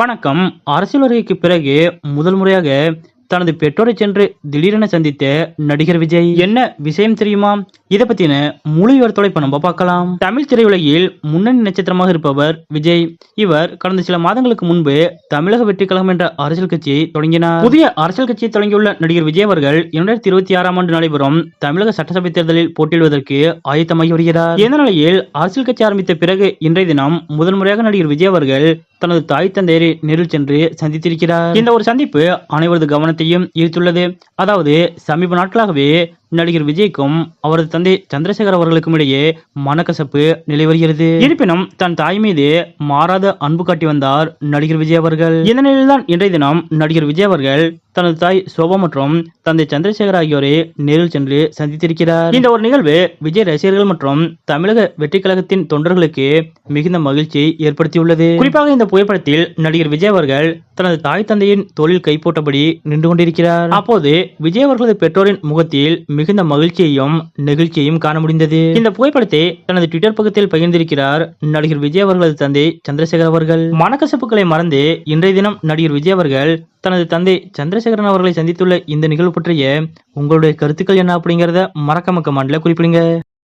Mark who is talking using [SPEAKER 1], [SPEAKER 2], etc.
[SPEAKER 1] வணக்கம். அரசியல் வருகைக்கு பிறகு முதல் முறையாக தனது பெற்றோரை சென்று திடீரென சந்தித்த நடிகர் விஜய். என்ன விஷயம் தெரியுமா? இதை பத்தின முழு விவரத்தோட இப்ப நம்ம பார்க்கலாம். தமிழ் திரையுலகில் முன்னணி நட்சத்திரமாக இருப்பவர் விஜய். இவர் கடந்த சில மாதங்களுக்கு முன்பு தமிழக வெற்றி கழகம் என்ற அரசியல் கட்சியை தொடங்கினார். புதிய அரசியல் கட்சியை தொடங்கியுள்ள நடிகர் விஜய் அவர்கள் இரண்டாயிரத்தி இருபத்தி ஆறாம் ஆண்டு நடைபெறும் தமிழக சட்டசபை தேர்தலில் போட்டியிடுவதற்கு ஆயத்தமாகி வருகிறார். இந்த நிலையில் அரசியல் கட்சி ஆரம்பித்த பிறகு இன்றைய தினம் முதன்முறையாக நடிகர் விஜய் அவர்கள் தனது தாய் தந்தையரை நேரில் சென்று சந்தித்திருக்கிறார். இந்த ஒரு சந்திப்பு அனைவரது கவனத்தையும் ஈர்த்துள்ளது. அதாவது சமீப நாட்களாகவே நடிகர் விஜய்க்கும் அவரது தந்தை சந்திரசேகர் அவர்களுக்கும் இடையே மனக்கசப்பு நிலை வருகிறது. இருப்பினும் தன் தாய் மீது மாறாத அன்பு காட்டி வந்தார் நடிகர் விஜய் அவர்கள். இந்த நிலையில்தான் இன்றைய தினம் நடிகர் விஜய் அவர்கள் தனது தாய் சோபா மற்றும் தந்தை சந்திரசேகர் ஆகியோரை நேரில் சென்று சந்தித்திருக்கிறார். இந்த ஒரு நிகழ்வு விஜய் ரசிகர்கள் மற்றும் தமிழக வெற்றி கழகத்தின் தொண்டர்களுக்கு மிகுந்த மகிழ்ச்சியை ஏற்படுத்தியுள்ளது. குறிப்பாக இந்த புகைப்படத்தில் நடிகர் விஜய் அவர்கள் தனது தாய் தந்தையின் தோளில் கை போட்டபடி நின்று கொண்டிருக்கிறார். அப்போது விஜய் அவர்களது பெற்றோரின் முகத்தில் மிகுந்த மகிழ்ச்சியையும் நெகிழ்ச்சியையும் காண முடிந்தது. இந்த புகைப்படத்தை தனது ட்விட்டர் பக்கத்தில் பகிர்ந்திருக்கிறார் நடிகர் விஜய் அவர்களது தந்தை சந்திரசேகர் அவர்கள். மனக்கசப்புகளை மறந்து இன்றைய தினம் நடிகர் விஜய் அவர்கள் தனது தந்தை சந்திரசேகரன் அவர்களை சந்தித்துள்ள இந்த நிகழ்வு பற்றிய உங்களுடைய கருத்துக்கள் என்ன அப்படிங்கிறத மறக்காம கமெண்ட்ல குறிப்பிடுங்க.